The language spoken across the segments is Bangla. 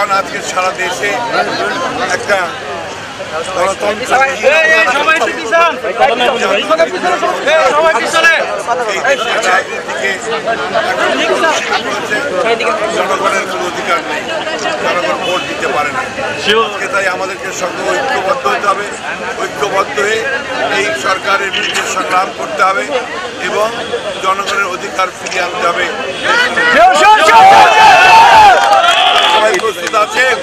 সারা দেশে একটা জনগণের কোনো অধিকার নেই। জনগণ ভোট দিতে পারে না। আজকে তাই আমাদেরকে সঙ্গে ঐক্যবদ্ধ হতে হবে। ঐক্যবদ্ধ হয়ে এই সরকারের বিরুদ্ধে সংগ্রাম করতে হবে এবং জনগণের অধিকার ফিরিয়ে আনতে হবে। প্রস্তুত আছেন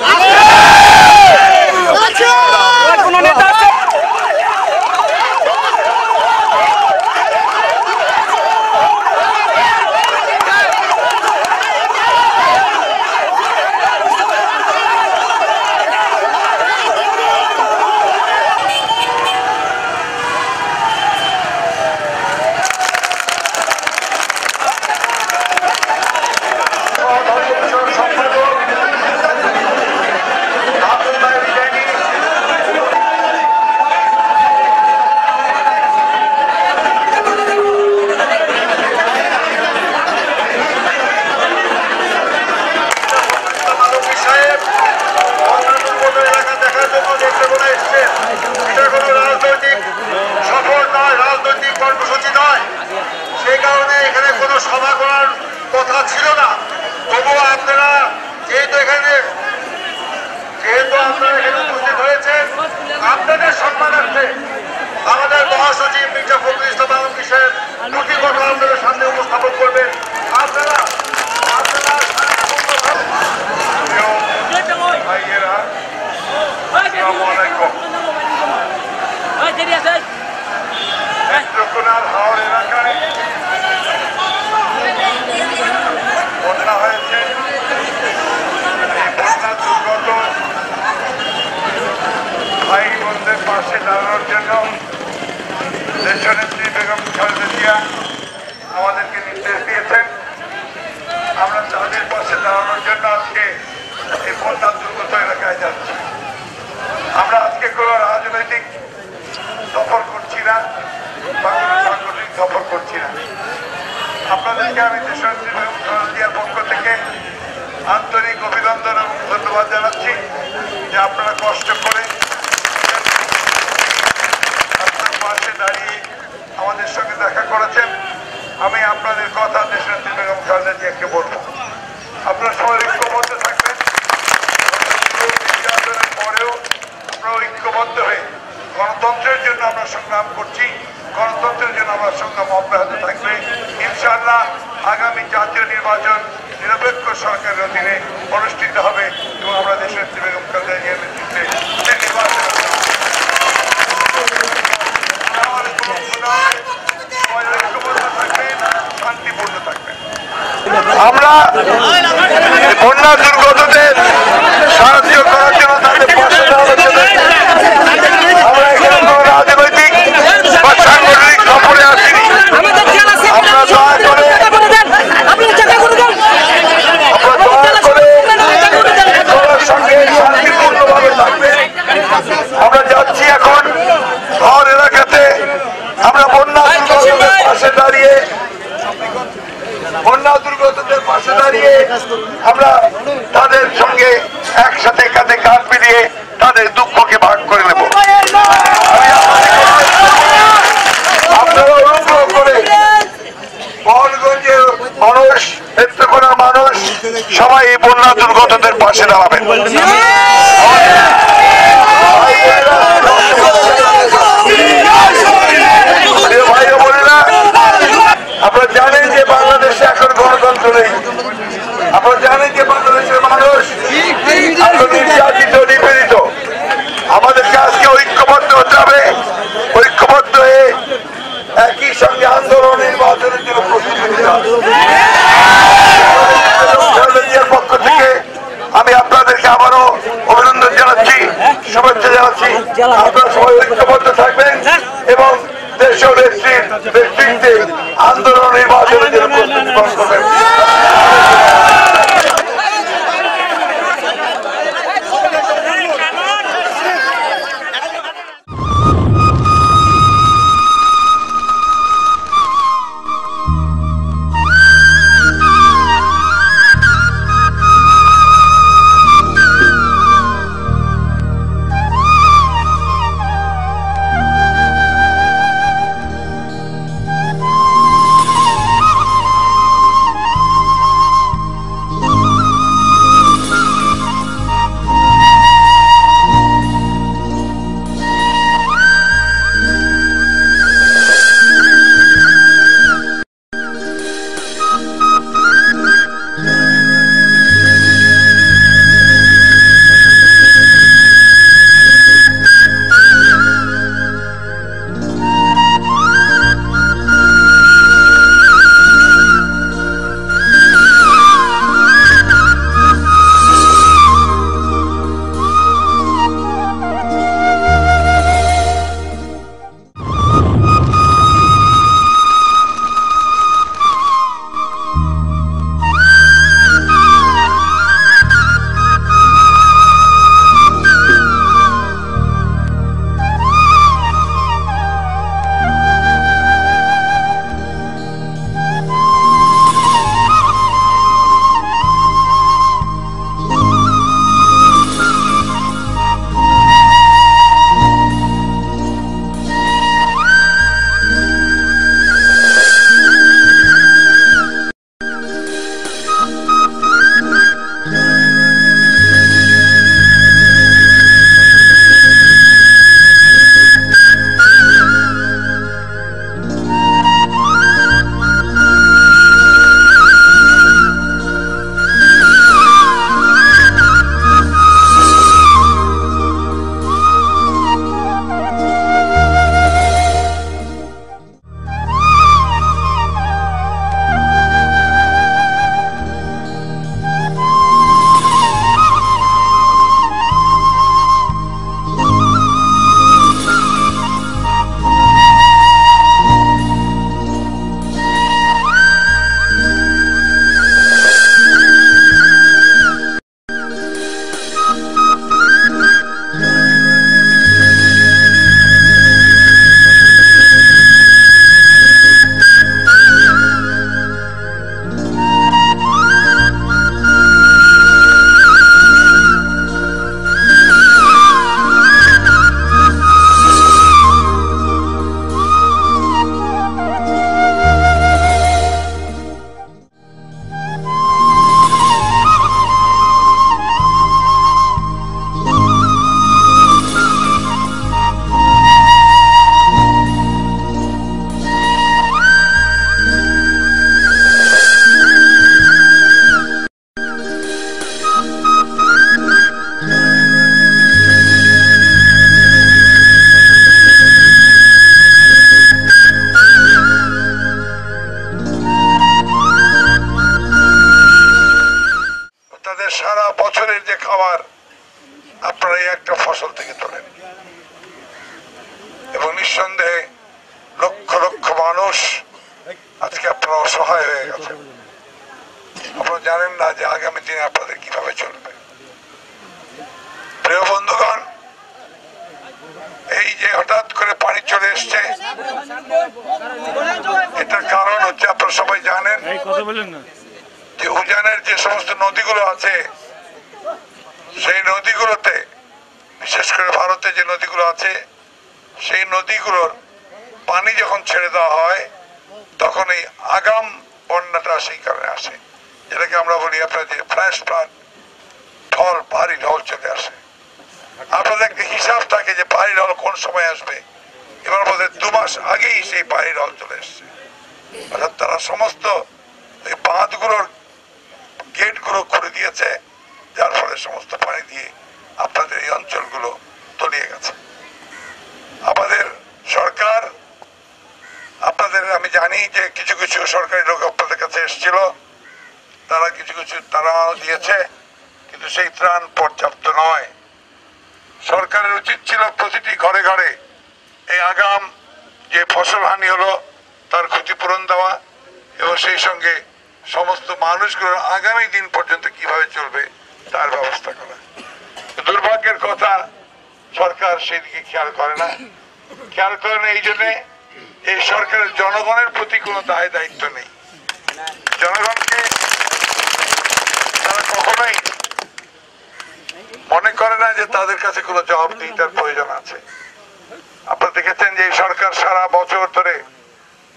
মানবী সাহেব অন্যান্য কোনো এলাকা দেখার জন্য দেখতে বলে এসছেন এটা কোনো রাজনৈতিক সফর নয় রাজনৈতিক কর্মসূচি নয় সেই কারণে এখানে কোনো সভা করার কথা ছিল না তবুও আপনারা যেহেতু এখানে যেহেতু আপনারা এখানে উপস্থিত হয়েছেন আপনাদের সম্মানার্থে আমাদের মহাসচিব মির্জা ফখরুল ইসলাম আলম সাহেব দুটি কথা আপনাদের সামনে উপস্থাপন করবেন আপনারা আপনারা শান্তিপূর্ণভাবে ভাইয়েরা আসসালামু আলাইকুম নেত্রকোনার হাওড় এলাকায় বন্যা হয়েছে এই বন্যা দুর্গত ভাই বোনদের পাশে দাঁড়ানোর জন্য দেশনেত্রী বেগম খালেদা জিয়া আমাদেরকে নির্দেশ দিয়েছেন আমরা তাদের পাশে দাঁড়ানোর জন্য আজকে এই বন্যা দুর্গত এলাকায় যাচ্ছি আমরা আজকে কোনো রাজনৈতিক সফর করছি না বা কোনো সাংগঠনিক সফর করছি না আপনাদেরকে আমি দেশনেত্রী বেগম পক্ষ থেকে আন্তরিক অভিনন্দন এবং ধন্যবাদ জানাচ্ছি যে আপনারা কষ্ট করে আপনার পাশে দাঁড়িয়ে আমাদের সঙ্গে দেখা করেছেন। আমি আপনাদের কথা দেশনেত্রী বেগম খালেদা জিয়াকে বলব। আপনারা সবাই ঐক্যবদ্ধ থাকবেন। পরেও আমরা ঐক্যবদ্ধ হয়ে গণতন্ত্রের জন্য আমরা সংগ্রাম করছি। গণতন্ত্রের জন্য আমরা সংগ্রাম অব্যাহত থাকবে। ইনশাআল্লাহ আগামী জাতীয় নির্বাচন নিরপেক্ষ সরকারের অধীনে অনুষ্ঠিত হবে এবং আমরা দেশের বেগম খালেদা নেতৃত্বে শান্তিপূর্ণ থাকবেন আমরা বন্যা দুর্গতদের সাহায্য করার জন্য তাদের আমরা এখানে কোনো রাজনৈতিক বা সাংগঠনিক সফরে আসিনি আমরা দয়া করে আমরা দয়া করে সবার সঙ্গে শান্তিপূর্ণভাবে থাকবেন আমরা যাচ্ছি এখন ঘর এলাকাতে আমরা বন্যা দুর্গতদের পাশে দাঁড়িয়ে বন্যা দুর্গতদের পাশে দাঁড়িয়ে আমরা তাদের সঙ্গে একসাথে কাঁধে কাঁধ মিলিয়ে তাদের দুঃখকে ভাগ করে নেব। মানুষ সবাই এই বন্যা দুর্গতদের পাশে দাঁড়াবেন। আপনারা সবাই ঐক্যবদ্ধ থাকবেন হ্যাঁ। এবং দেশ ব্যক্তির ব্যক্তিত্বের বলেন না। যে উজানের যে সমস্ত নদীগুলো আছে, সেই নদীগুলোতে, বিশেষ করে ভারতে যে নদীগুলো আছে, সেই নদীগুলোর পানি যখন ছেড়ে দেওয়া হয়, তখন এই আগাম বন্যাটা সেই কারণে আসে। যেটাকে আমরা বলি আপনার যে ফ্ল্যাশ ফ্লাড ঢল, ভারী ঢল চলে আসে। আপনাদের একটা হিসাব থাকে যে ভারী ঢল কোন সময় আসবে। এবার বোধহয় দু মাস আগেই সেই ভারী ঢল চলে এসছে। অর্থাৎ তারা সমস্ত বাঁধগুলোর গেটগুলো খুলে দিয়েছে, যার ফলে সমস্ত পানি দিয়ে আপনাদের এই অঞ্চলগুলো তলিয়ে গেছে। আমাদের সরকার, আপনাদের, আমি জানি যে কিছু কিছু সরকারি লোক আপনাদের কাছে এসেছিল, তারা কিছু কিছু তারাও দিয়েছে, কিন্তু সেই ত্রাণ পর্যাপ্ত নয়। সরকারের উচিত ছিল প্রতিটি ঘরে ঘরে এই আগাম যে ফসল হানি হলো, তার ক্ষতিপূরণ দেওয়া এবং সেই সঙ্গে সমস্ত মানুষগুলোর আগামী দিন পর্যন্ত কীভাবে চলবে, তার ব্যবস্থা করা। দুর্ভাগ্যের কথা, সরকার সেদিকে খেয়াল করে না। খেয়াল করে না এই জন্যে এই সরকারের জনগণের প্রতি কোনো দায় দায়িত্ব নেই। জনগণকে তারা কখনোই মনে করে না যে তাদের কাছে কোনো জবাবদিহিতার প্রয়োজন আছে। আপনারা দেখেছেন যে সরকার সারা বছর ধরে,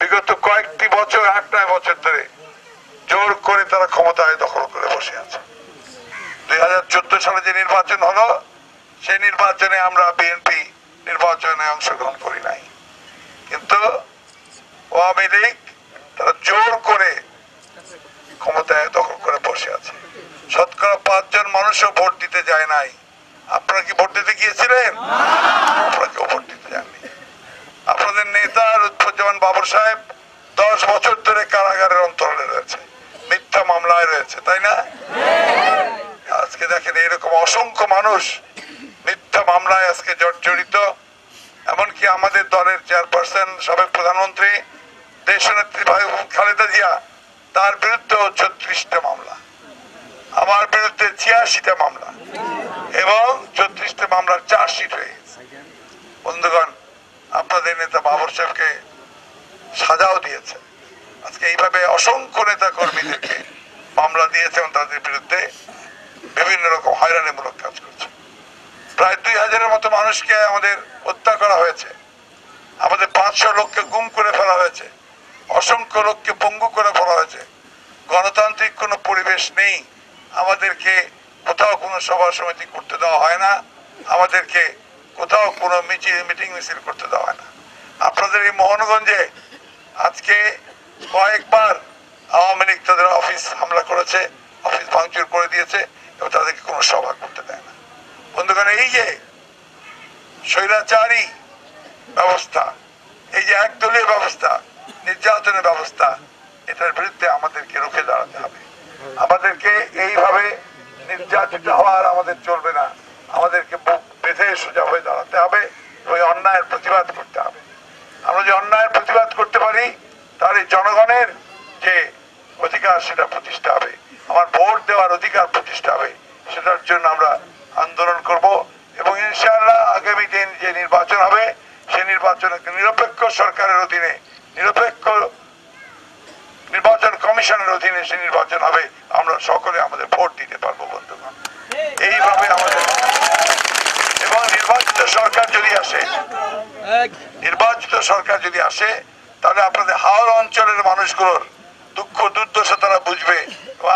বিগত কয়েকটি বছর, আট, নয় বছর ধরে জোর করে তারা ক্ষমতায় দখল করে বসে আছে। দুই হাজার চোদ্দ সালে যে নির্বাচন হলো সেই নির্বাচনে আমরা বিএনপি নির্বাচনে অংশগ্রহণ করি নাই। কিন্তু আওয়ামী লীগ তারা জোর করে ক্ষমতায় দখল করে বসে আছে। শতকরা পাঁচজন মানুষও ভোট দিতে যায় নাই। আপনারা কি ভোট দিতে গিয়েছিলেন? আপনারা কেউ ভোট দিতে যাননি। আপনাদের নেতা লুৎফুজ্জামান বাবর সাহেব দশ বছর ধরে কারাগারের অন্তরালে রয়েছে। মামলায় রয়েছে, তাই না? আজকে দেখেন এরকম অসংখ্য মানুষ মিথ্যা মামলায় আজকে জর্জরিত। এমনকি আমাদের দলের চেয়ারপারসন, সাবেক প্রধানমন্ত্রী, দেশনেত্রী খালেদা জিয়া, তার বিরুদ্ধেও ছত্রিশটা মামলা। আমার বিরুদ্ধে ছিয়াশিটা মামলা। এবং ছত্রিশটা মামলার চার্জশিট হয়ে বন্ধুগণ, আপনাদের নেতা বাবর সাহেবকে সাজাও দিয়েছে। আজকে এইভাবে অসংখ্য নেতা কর্মীদেরকে মামলা দিয়েছে এবং তাদের বিরুদ্ধে বিভিন্ন রকম হয়রানিমূলক কাজ করছে। প্রায় দুই হাজারের মতো মানুষকে আমাদের হত্যা করা হয়েছে। আমাদের পাঁচশো লোককে গুম করে ফেলা হয়েছে। অসংখ্য লোককে পঙ্গু করে ফেলা হয়েছে। গণতান্ত্রিক কোনো পরিবেশ নেই। আমাদেরকে কোথাও কোনো সভা সমিতি করতে দেওয়া হয় না। আমাদেরকে কোথাও কোনো মিছিল, মিটিং, মিছিল করতে দেওয়া হয় না। আপনাদের এই মোহনগঞ্জে আজকে কয়েকবার আওয়ামী লীগ তাদের অফিস হামলা করেছে, অফিস ভাঙচুর করে দিয়েছে, এবং তাদেরকে কোনো সভা করতে দেয় না। বন্ধুগণ, এই যে স্বৈরাচারী ব্যবস্থা, এই যে একদলীয় ব্যবস্থা, নির্যাতনের ব্যবস্থা, এটার বিরুদ্ধে আমাদেরকে রুখে দাঁড়াতে হবে। আমাদেরকে এইভাবে নির্যাতিত হওয়ার আমাদের চলবে না। আমাদেরকে বুক বেঁধে সোজা হয়ে দাঁড়াতে হবে ওই অন্যায়ের প্রতিবাদ করতে হবে। আমরা যে অন্যায়ের প্রতিবাদ করতে পারি, তাহলে জনগণের যে অধিকার সেটা প্রতিষ্ঠা হবে। আমার ভোট দেওয়ার অধিকার প্রতিষ্ঠা হবে। সেটার জন্য আমরা আন্দোলন করব এবং ইনশাআল্লাহ আগামী দিন যে নির্বাচন হবে সেই নির্বাচন নিরপেক্ষ সরকারের অধীনে নিরপেক্ষ নির্বাচন কমিশনের অধীনে সে নির্বাচন হবে। আমরা সকলে আমাদের ভোট দিতে পারব বন্ধুগণ এইভাবে আমাদের এবং নির্বাচিত সরকার যদি আসে নির্বাচিত সরকার যদি আসে তাহলে আপনাদের হাওড় অঞ্চলের মানুষগুলোর দুর্দশা তারা বুঝবে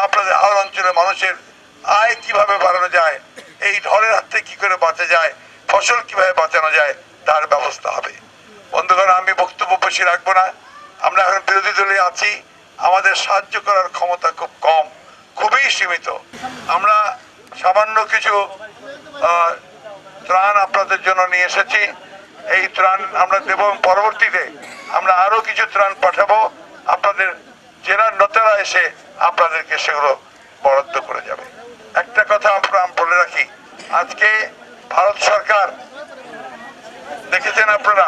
আপনাদের হাওড় অঞ্চলের মানুষের আয় কীভাবে বাড়ানো যায়, এই ঢলের হাত থেকে কি করে বাঁচা যায়, ফসল কীভাবে বাঁচানো যায়, তার ব্যবস্থা হবে। বন্ধুগণ, আমি বক্তব্য বেশি রাখব না। আমরা এখন বিরোধী দলে আছি। আমাদের সাহায্য করার ক্ষমতা খুব কম, খুবই সীমিত। আমরা সামান্য কিছু ত্রাণ আপনাদের জন্য নিয়ে এসেছি। এই ত্রাণ আমরা দেব পরবর্তীতে আমরা আরও কিছু ত্রাণ পাঠাবো। আপনাদের জেলার নেতারা এসে আপনাদেরকে সেগুলো বরাদ্দ করে যাবে। একটা কথা আমরা বলে রাখি আজকে ভারত সরকার দেখেছেন আপনারা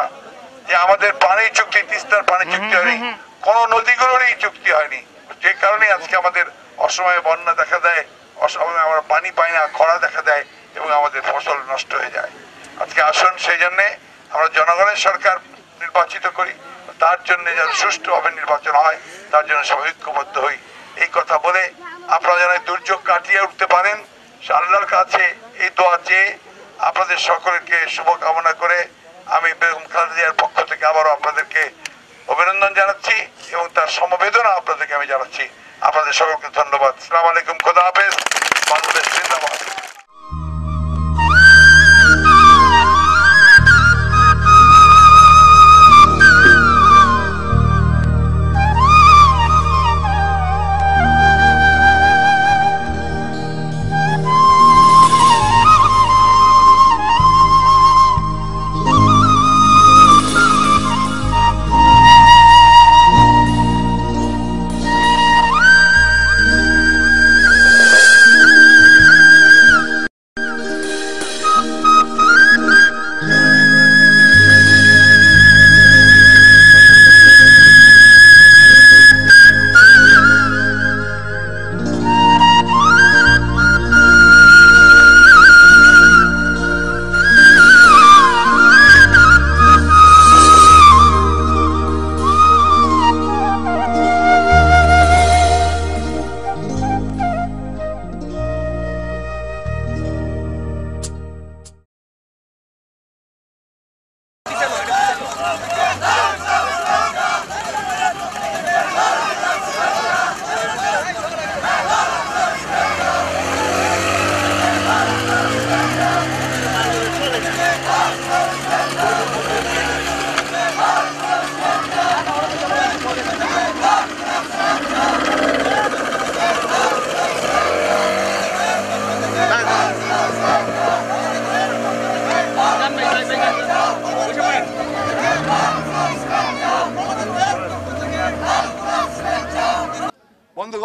যে আমাদের পানি চুক্তি তিস্তার পানি চুক্তি হয়নি। কোন নদীগুলোরই চুক্তি হয়নি। যে কারণে আজকে আমাদের অসময়ে বন্যা দেখা দেয় অসময়ে আমরা পানি পাই না খরা দেখা দেয় এবং আমাদের ফসল নষ্ট হয়ে যায়। আজকে আসুন সেই জন্যে আমরা জনগণের সরকার নির্বাচিত করি। তার জন্য যেন সুষ্ঠুভাবে নির্বাচন হয়, তার জন্য সবাই ঐক্যবদ্ধ হই। এই কথা বলে আপনারা যেন দুর্যোগ কাটিয়ে উঠতে পারেন। আল্লাহর কাছে এই দোয়া চেয়ে আপনাদের সকলকে শুভকামনা করে আমি বেগম খালেদা পক্ষ থেকে আবারও আপনাদেরকে অভিনন্দন জানাচ্ছি এবং তার সমবেদনা আপনাদেরকে আমি জানাচ্ছি। আপনাদের সকলকে ধন্যবাদ। সালাম আলাইকুম, খোদা হাফেজ। বাংলাদেশ জিন্দাবাদ।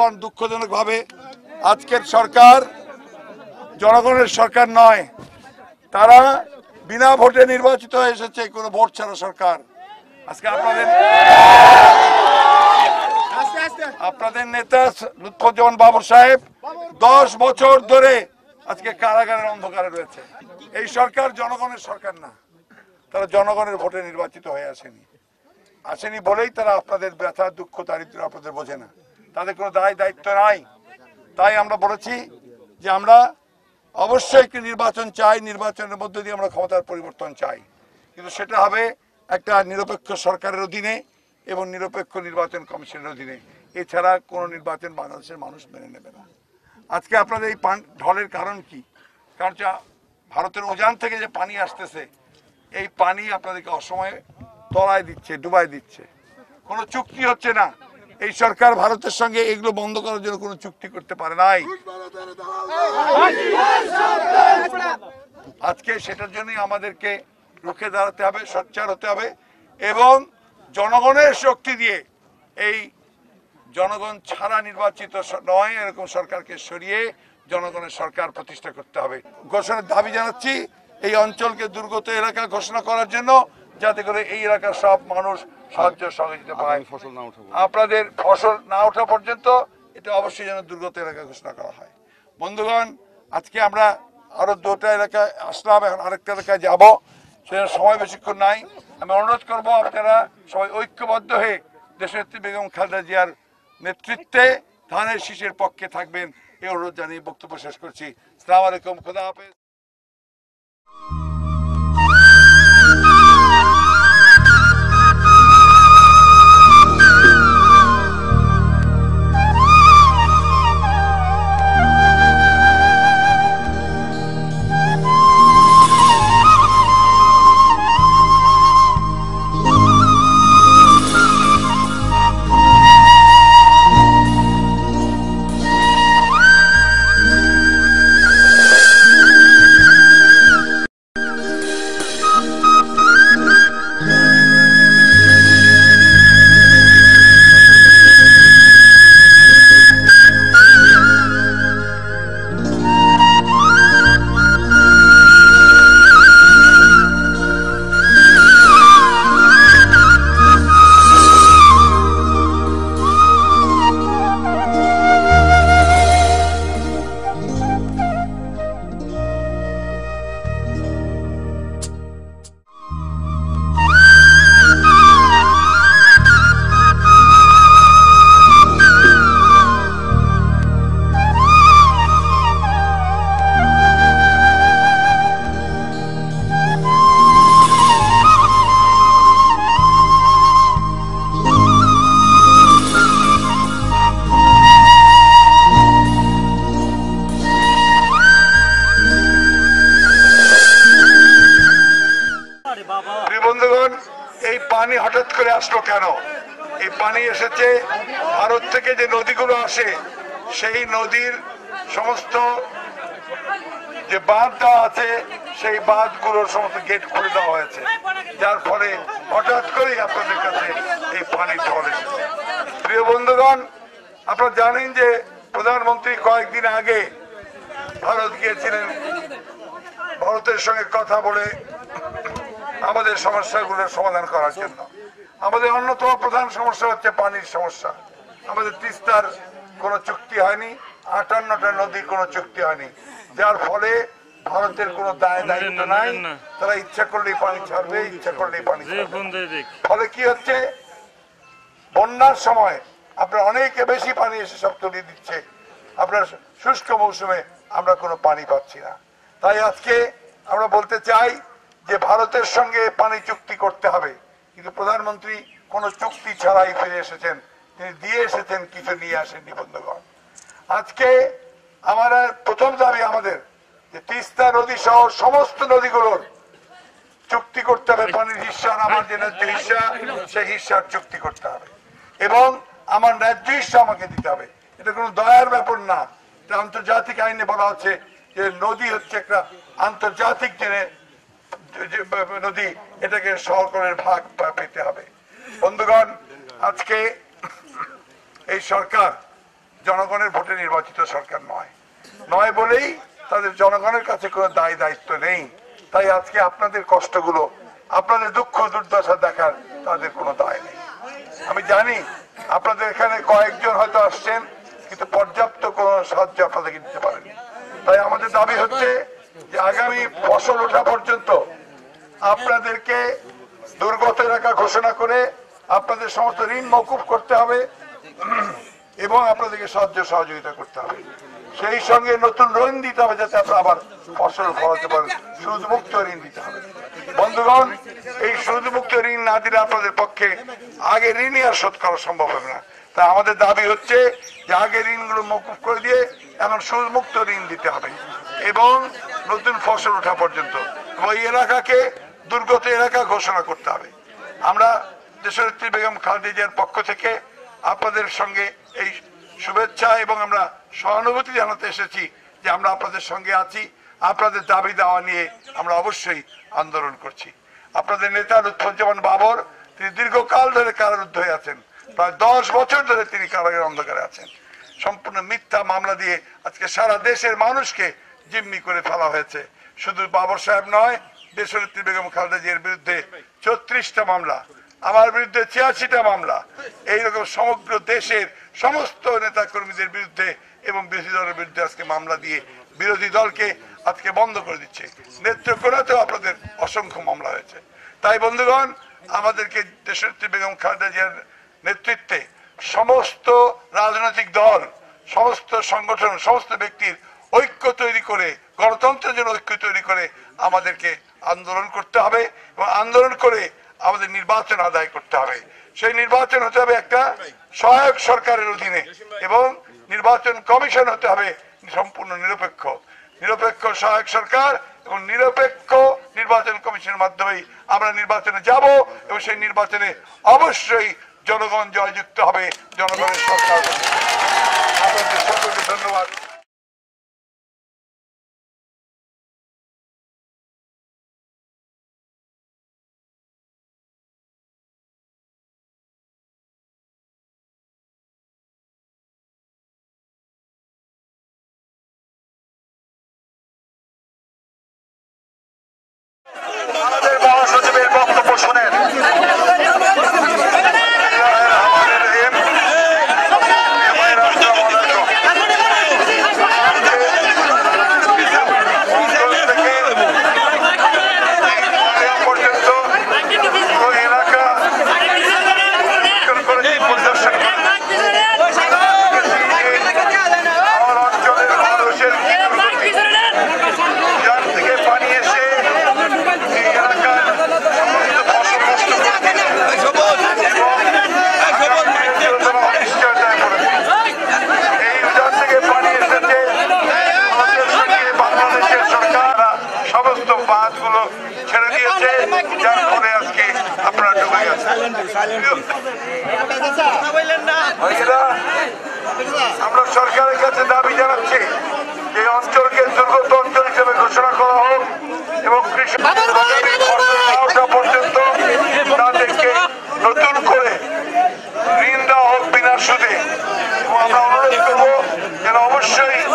বন্ধুগণ দুঃখজনক ভাবে আজকের সরকার জনগণের সরকার নয়। তারা বিনা ভোটে নির্বাচিত হয়ে এসেছে, কোনো ভোট ছাড়া সরকার। আজকে আপনাদের আপনাদের নেতা লুৎফুজ্জামান বাবর সাহেব দশ বছর ধরে আজকে কারাগারের অন্ধকারে রয়েছে। এই সরকার জনগণের সরকার না। তারা জনগণের ভোটে নির্বাচিত হয়ে আসেনি। আসেনি বলেই তারা আপনাদের ব্যথা, দুঃখ দারিদ্র আপনাদের বোঝে না। তাদের কোনো দায় দায়িত্ব নাই। তাই আমরা বলেছি যে আমরা অবশ্যই একটি নির্বাচন চাই, নির্বাচনের মধ্য দিয়ে আমরা ক্ষমতার পরিবর্তন চাই। কিন্তু সেটা হবে একটা নিরপেক্ষ সরকারের অধীনে এবং নিরপেক্ষ নির্বাচন কমিশনের অধীনে। এছাড়া কোনো নির্বাচন বাংলাদেশের মানুষ মেনে নেবে না। আজকে আপনাদের এই পান ঢলের কারণ কি? কারণ ভারতের উজান থেকে যে পানি আসতেছে, এই পানি আপনাদেরকে অসময়ে তলায় দিচ্ছে ডুবাই দিচ্ছে। কোনো চুক্তি হচ্ছে না। এই সরকার ভারতের সঙ্গে এগুলো বন্ধ করার জন্য কোনো চুক্তি করতে পারে নাই। আজকে সেটার জন্যই আমাদেরকে রুখে দাঁড়াতে হবে, সোচ্চার হতে হবে এবং জনগণের শক্তি দিয়ে এই জনগণ ছাড়া নির্বাচিত নয়, এরকম সরকারকে সরিয়ে জনগণের সরকার প্রতিষ্ঠা করতে হবে। ঘোষণার দাবি জানাচ্ছি, এই অঞ্চলকে দুর্গত এলাকা ঘোষণা করার জন্য যাতে করে এই এলাকার সব মানুষ সাহায্য সহযোগিতা পায় ফসল না উঠাবো। আপনাদের ফসল না ওঠা পর্যন্ত এটা অবশ্যই যেন দুর্গত এলাকা ঘোষণা করা হয়। বন্ধুগণ আজকে আমরা আরও দুটা এলাকায় আসলাম এখন আরেকটা এলাকায় যাব। সেজন্য সময় বেশিক্ষণ নাই। আমি অনুরোধ করব আপনারা সবাই ঐক্যবদ্ধ হয়ে দেশনেত্রী বেগম খালেদা জিয়ার নেতৃত্বে ধানের শীষের পক্ষে থাকবেন। এই অনুরোধ জানিয়ে বক্তব্য শেষ করছি। সালাম আলাইকুম খোদা হাফেজ। আসে সেই নদীর সমস্ত যে বাঁধ দেওয়া আছে, সেই বাঁধগুলোর সমস্ত গেট খুলে দেওয়া হয়েছে। যার ফলে হঠাৎ করেই আপনাদের কাছে এই পানি এসেছে। প্রিয় বন্ধুগণ, আপনারা জানেন যে প্রধানমন্ত্রী কয়েকদিন আগে ভারত গিয়েছিলেন। ভারতের সঙ্গে কথা বলে আমাদের সমস্যাগুলোর সমাধান করার জন্য। আমাদের অন্যতম প্রধান সমস্যা হচ্ছে পানির সমস্যা। আমাদের তিস্তার কোনো চুক্তি হয়নি আটান্নটা নদীর কোনো চুক্তি হয়নি। যার ফলে ভারতের কোনো দায় দায়িত্ব নাই। তারা ইচ্ছা করলেই পানি ছাড়বে ইচ্ছা করলেই পানি ফলে কি হচ্ছে? বন্যার সময় আপনার অনেকে বেশি পানি এসে সব তুলিয়ে দিচ্ছে। আপনার শুষ্ক মৌসুমে আমরা কোনো পানি পাচ্ছি না। তাই আজকে আমরা বলতে চাই যে ভারতের সঙ্গে পানি চুক্তি করতে হবে। কিন্তু প্রধানমন্ত্রী কোনো চুক্তি ছাড়াই ফিরে এসেছেন। তিনি দিয়ে এসেছেন নিয়ে আজকে আমার প্রথম দাবি আমাদের যে তিস্তা নদী সহ সমস্ত নদীগুলোর চুক্তি করতে হবে। পানির আর আমার যে ন্যায্য হিস্সা, সেই হিস্সার চুক্তি করতে হবে। এবং আমার ন্যায্য হিস্সা আমাকে দিতে হবে। এটা কোনো দয়ার ব্যাপার না। এটা আন্তর্জাতিক আইনে বলা হচ্ছে যে নদী হচ্ছে একটা আন্তর্জাতিক যে নদী এটাকে সহকরের ভাগ পেতে হবে। বন্ধুগণ, আজকে এই সরকার জনগণের ভোটে নির্বাচিত সরকার নয়। নয় বলেই তাদের জনগণের কাছে কোনো দায় দায়িত্ব নেই। তাই আজকে আপনাদের কষ্টগুলো, আপনাদের দুঃখ, দুর্দশা দেখার তাদের কোনো দায় নেই। আমি জানি আপনাদের এখানে কয়েকজন হয়তো আসছেন, কিন্তু পর্যাপ্ত কোনো সাহায্য আপনাদেরকে দিতে পারেনি। তাই আমাদের দাবি হচ্ছে যে আগামী ফসল ওঠা পর্যন্ত আপনাদেরকে দুর্গত এলাকা ঘোষণা করে আপনাদের সমস্ত ঋণ মকুব করতে হবে এবং আপনাদেরকে সাহায্য সহযোগিতা করতে হবে। সেই সঙ্গে নতুন ঋণ দিতে হবে যাতে আপনারা আবার ফসল ফলাতে পারেন। সুদমুক্ত ঋণ দিতে হবে। বন্ধুগণ, এই সুদমুক্ত ঋণ না দিলে আপনাদের পক্ষে আগে ঋণই আর শোধ করা সম্ভব হবে না। তা আমাদের দাবি হচ্ছে যে আগে ঋণগুলো মকুব করে দিয়ে এখন সুদমুক্ত ঋণ দিতে হবে এবং নতুন ফসল ওঠা পর্যন্ত। ওই এলাকাকে দুর্গত এলাকা ঘোষণা করতে হবে। আমরা দেশনেত্রী বেগম খালেদা জিয়ার পক্ষ থেকে আপনাদের সঙ্গে এই শুভেচ্ছা এবং আমরা সহানুভূতি জানাতে এসেছি যে আমরা আপনাদের সঙ্গে আছি। আপনাদের দাবি দেওয়া নিয়ে আমরা অবশ্যই আন্দোলন করছি। আপনাদের নেতা লুৎফুজ্জামান বাবর, তিনি দীর্ঘকাল ধরে কারারুদ্ধ হয়ে আছেন। প্রায় দশ বছর ধরে তিনি কারাগারের অন্ধকারে আছেন। সম্পূর্ণ মিথ্যা মামলা দিয়ে আজকে সারা দেশের মানুষকে জিম্মি করে ফেলা হয়েছে। শুধু বাবর সাহেব নয়, দেশনেত্রী বেগম খালেদা জিয়ার বিরুদ্ধে চৌত্রিশটা মামলা আমার বিরুদ্ধে ছিয়াশিটা মামলা। এইরকম সমগ্র দেশের সমস্ত নেতা কর্মীদের বিরুদ্ধে এবং বিরোধী দলের বিরুদ্ধে আজকে মামলা দিয়ে বিরোধী দলকে আজকে বন্ধ করে দিচ্ছে। নেত্রকোনাতেও আপনাদের অসংখ্য মামলা হয়েছে। তাই বন্ধুগণ, আমাদেরকে দেশনেত্রী বেগম খালেদা জিয়ার নেতৃত্বে সমস্ত রাজনৈতিক দল, সমস্ত সংগঠন, সমস্ত ব্যক্তির ঐক্য তৈরি করে, গণতন্ত্রের জন্য ঐক্য তৈরি করে আমাদেরকে আন্দোলন করতে হবে এবং আন্দোলন করে আমাদের নির্বাচন আদায় করতে হবে। সেই নির্বাচন হতে হবে একটা সহায়ক সরকারের অধীনে এবং নির্বাচন কমিশন হতে হবে সম্পূর্ণ নিরপেক্ষ। নিরপেক্ষ সহায়ক সরকার এবং নিরপেক্ষ নির্বাচন কমিশনের মাধ্যমেই আমরা নির্বাচনে যাব এবং সেই নির্বাচনে অবশ্যই জনগণ জয়যুক্ত হবে, জনগণের সরকার আপনাদের সকলকে ধন্যবাদ। Ama ben onu yapıyorum. Yani şey,